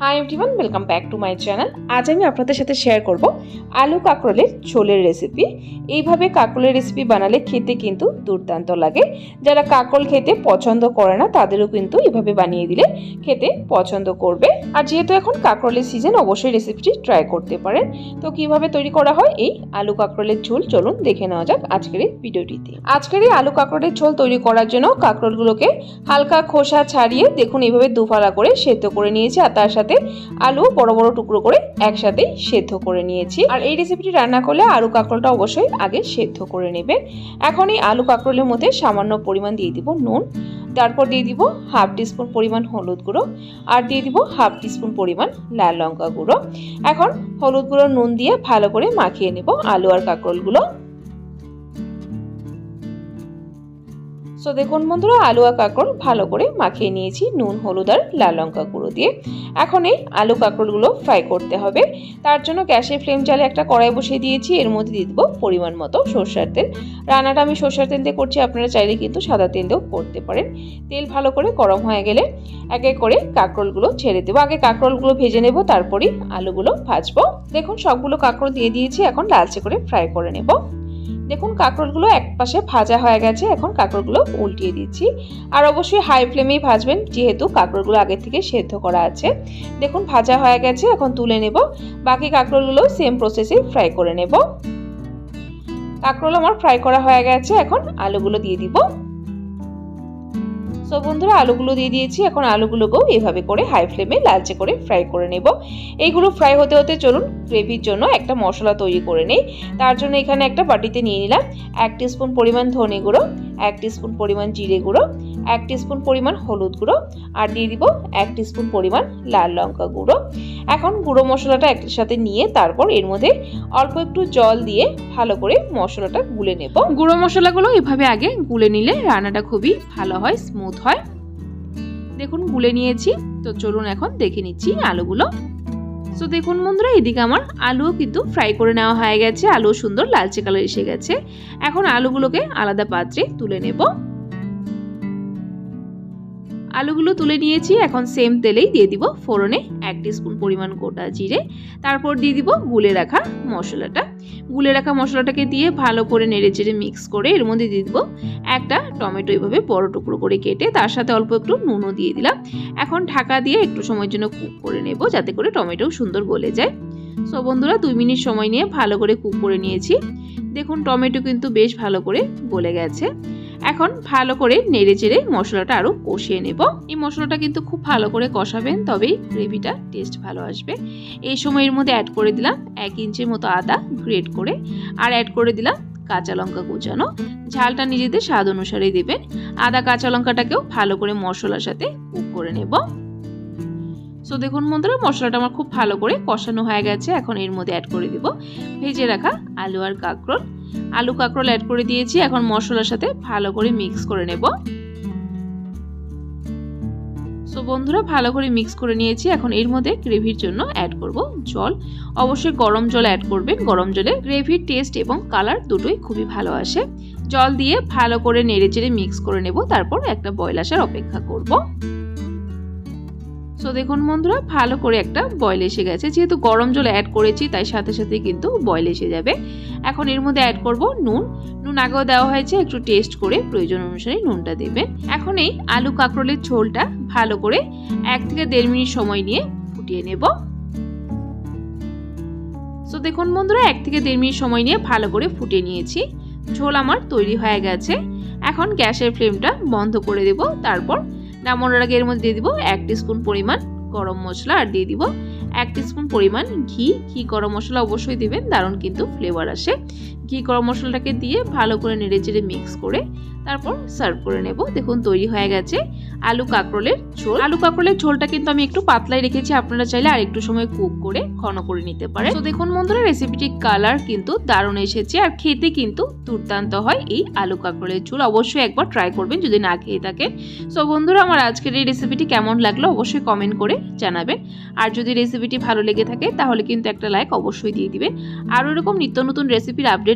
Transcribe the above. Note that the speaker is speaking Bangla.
Hi everyone welcome back to my channel আজ আমি আপনাদের সাথে শেয়ার করব আলু কাঁকরোলের ঝোলের রেসিপি এইভাবে কাঁকরোলের রেসিপি বানালে খেতে কিন্তু দুর্দান্ত লাগে। যারা কাঁকরোল খেতে পছন্দ করে না, তাদেরও কিন্তু এভাবে বানিয়ে দিলে খেতে পছন্দ করবে। আর যেহেতু এখন কাঁকরোলের সিজন অবশ্যই রেসিপিটি ট্রাই করতে পারেন। তো কীভাবে তৈরি করা হয় এই আলু কাঁকরোলের ঝোল? চলুন দেখে নেওয়া যাক আজকের এই ভিডিওটিতে। আজকের এই আলু কাঁকরোলের ঝোল তৈরি করার জন্য কাঁকরোলগুলোকে হালকা খোসা ছাড়িয়ে দেখুন এইভাবে দুফালা করে সেদ্ধ করে নিয়েছি। আর তার সাথে আলু বড় বড় টুকরো করে একসাথেই সেদ্ধ করে নিয়েছি। আর এই রেসিপিটি রান্না করলে আলু কাঁকরোলটা অবশ্যই আগে সেদ্ধ করে নেবেন। এখন এই আলু কাঁকরোলের মধ্যে সামান্য পরিমাণ দিয়ে দিব নুন, তারপর দিয়ে দিব হাফ টিস্পুন পরিমাণ হলুদ গুঁড়ো, আর দিয়ে দিব হাফ টিস্পুন পরিমাণ লাল লঙ্কা গুঁড়ো। এখন হলুদ গুঁড়ো নুন দিয়ে ভালো করে মাখিয়ে নেব আলু আর কাঁকরোলগুলো। সো দেখুন বন্ধুরা, আলু আর কাঁকরোল ভালো করে মাখিয়ে নিয়েছি, নুন, হলুদ আর লাল লঙ্কা গুঁড়ো দিয়ে। এখন এই আলু কাঁকরোলগুলো ফ্রাই করতে হবে। তার জন্য গ্যাসে ফ্লেম চালে একটা কড়াই বসিয়ে দিয়েছি, এর মধ্যে দিয়ে দেবো পরিমাণ মতো সর্ষার তেল। রান্নাটা আমি সর্ষার তেল দিয়ে করছি, আপনারা চাইলে কিন্তু সাদা তেল দিয়েও করতে পারেন। তেল ভালো করে গরম হয়ে গেলে এক এক করে কাঁকরোলগুলো ছেড়ে দেবো। আগে কাঁকরোলগুলো ভেজে নেব, তারপরেই আলুগুলো ভাজবো। দেখুন সবগুলো কাঁকরোল দিয়ে দিয়েছি, এখন লালচে করে ফ্রাই করে নেব। দেখুন, কাঁকরোলগুলো এক পাশে ভাজা হয়ে গেছে, এখন কাঁকড়গুলো উল্টিয়ে দিচ্ছি। আর অবশ্যই হাই ফ্লেমেই ভাজবেন, যেহেতু কাঁকরোলগুলো আগে থেকে সেদ্ধ করা আছে। দেখুন, ভাজা হয়ে গেছে, এখন তুলে নেব। বাকি কাঁকরোলগুলো সেম প্রসেসে ফ্রাই করে নেব। কাঁকরোল আমার ফ্রাই করা হয়ে গেছে, এখন আলুগুলো দিয়ে দিব। সো বন্ধুরা, আলুগুলো দিয়ে দিয়েছি। এখন আলুগুলোকেও এভাবে করে হাই ফ্লেমে লালচে করে ফ্রাই করে নেব। এইগুলো ফ্রাই হতে হতে চলুন গ্রেভির জন্য একটা মশলা তৈরি করে নেই। তার জন্য এখানে একটা বাটিতে নিয়ে নিলাম। এক স্পুন পরিমাণ ধনে গুঁড়ো এক স্পুন পরিমাণ জিরে গুঁড়ো, এক স্পুন পরিমাণ হলুদ গুঁড়ো আর দিয়ে দিব এক স্পুন পরিমাণ লাল লঙ্কা গুঁড়ো। এখন গুঁড়ো মশলাটা একসাথে নিয়ে তারপর এর মধ্যে অল্প একটু জল দিয়ে ভালো করে মশলাটা গুলে নেব। গুঁড়ো মশলাগুলো এভাবে আগে গুলে নিলে রান্নাটা খুবই ভালো হয় স্মুথ হয়। দেখুন, গুলে নিয়েছি। তো চলুন এখন দেখে নিচ্ছি আলুগুলো। তো দেখুন বন্ধুরা, এদিকে আমার আলুও কিন্তু ফ্রাই করে নেওয়া হয়ে গেছে। আলু সুন্দর লালচে কালার এসে গেছে। এখন আলুগুলোকে আলাদা পাত্রে তুলে নেব। আলুগুলো তুলে নিয়েছি, এখন সেম তেলেই দিয়ে দিব ফোড়নে এক স্পুন পরিমাণ গোটা জিরে। তারপর দিয়ে দিব গুলে রাখা মশলাটা। গুলে রাখা মশলাটাকে দিয়ে ভালো করে নেড়ে চেড়ে মিক্স করে এর মধ্যে দিয়ে দেবো একটা টমেটো এইভাবে বড় টুকরো করে কেটে তার সাথে অল্প একটু নুনও দিয়ে দিলাম। এখন ঢাকা দিয়ে একটু সময়ের জন্য কুক করে নেব যাতে করে টমেটোও সুন্দর গলে যায়। সো বন্ধুরা, দুই মিনিট সময় নিয়ে ভালো করে কুক করে নিয়েছি। দেখুন, টমেটো কিন্তু বেশ ভালো করে গলে গেছে। এখন ভালো করে নেড়ে চেড়ে মশলাটা আরও কষিয়ে নেব। এই মশলাটা কিন্তু খুব ভালো করে কষাবেন, তবেই গ্রেভিটা টেস্ট ভালো আসবে। এই সময়ের মধ্যে অ্যাড করে দিলাম এক ইঞ্চির মতো আদা গ্রেট করে, আর অ্যাড করে দিলাম কাঁচা লঙ্কা কুচানো। ঝালটা নিজেদের স্বাদ অনুসারেই দেবেন। আদা কাঁচা লঙ্কাটাকেও ভালো করে মশলার সাথে কুক করে নেব। সো দেখুন বন্ধুরা, মশলাটা আমার খুব ভালো করে কষানো হয়ে গেছে। এখন এর মধ্যে অ্যাড করে দিব। ভেজে রাখা আলু আর কাঁকরোল। আলু, কাঁকরোল অ্যাড করে দিয়েছি। এখন মশলার সাথে ভালো করে মিক্স করে নেব। সো বন্ধুরা, ভালো করে মিক্স করে নিয়েছি। এখন এর মধ্যে গ্রেভির জন্য অ্যাড করব জল। অবশ্যই গরম জল অ্যাড করবেন। গরম জলে গ্রেভির টেস্ট এবং কালার দুটোই খুবই ভালো আসে। জল দিয়ে ভালো করে নেড়ে চেড়ে মিক্স করে নেব। তারপর একটা বয়ল আসার অপেক্ষা করব। সো দেখুন বন্ধুরা, ভালো করে একটা বয়েল এসে গেছে। যেহেতু গরম জল অ্যাড করেছি, তাই সাথে সাথে কিন্তু বয়েল এসে যাবে। এখন এর মধ্যে অ্যাড করব নুন। নুন আগেও দেওয়া হয়েছে, একটু টেস্ট করে প্রয়োজন অনুসারে নুনটা দেবেন। এখন এই আলু কাঁকরোলের ঝোলটা ভালো করে এক থেকে দেড় মিনিট সময় নিয়ে ফুটিয়ে নেব। সো দেখুন বন্ধুরা, এক থেকে দেড় মিনিট সময় নিয়ে ভালো করে ফুটিয়ে নিয়েছি। ঝোল আমার তৈরি হয়ে গেছে। এখন গ্যাসের ফ্লেমটা বন্ধ করে দেব। তারপর নামানোর আগে এর মধ্যে দিয়ে দিব এক স্পুন পরিমাণ গরম মশলা আর দিয়ে দিব এক স্পুন পরিমাণ ঘি। ঘি গরম মশলা অবশ্যই দেবেন, দারুণ কিন্তু ফ্লেভার আসে। ঘি গরম মশলাটাকে দিয়ে ভালো করে নেড়ে চেড়ে মিক্স করে তারপর সার্ভ করে নেব। দেখুন, তৈরি হয়ে গেছে আলু কাঁকরোলের ঝোল। আলু কাঁকরোলের ঝোলটা কিন্তু আমি একটু পাতলাই রেখেছি, আপনারা চাইলে আর একটু সময় কুক করে ঘন করে নিতে পারেন। তো দেখুন বন্ধুরা রেসিপিটির কালার কিন্তু দারুণ এসেছে আর খেতে কিন্তু দুর্দান্ত হয় এই আলু কাঁকরোলের ঝোল। অবশ্যই একবার ট্রাই করবেন যদি না খেয়ে থাকেন। সো বন্ধুরা, আমার আজকের এই রেসিপিটি কেমন লাগল অবশ্যই কমেন্ট করে জানাবেন। আর যদি রেসিপিটি ভালো লেগে থাকে, তাহলে কিন্তু একটা লাইক অবশ্যই দিয়ে দিবেন। আর এরকম নিত্য নতুন রেসিপির আপডেট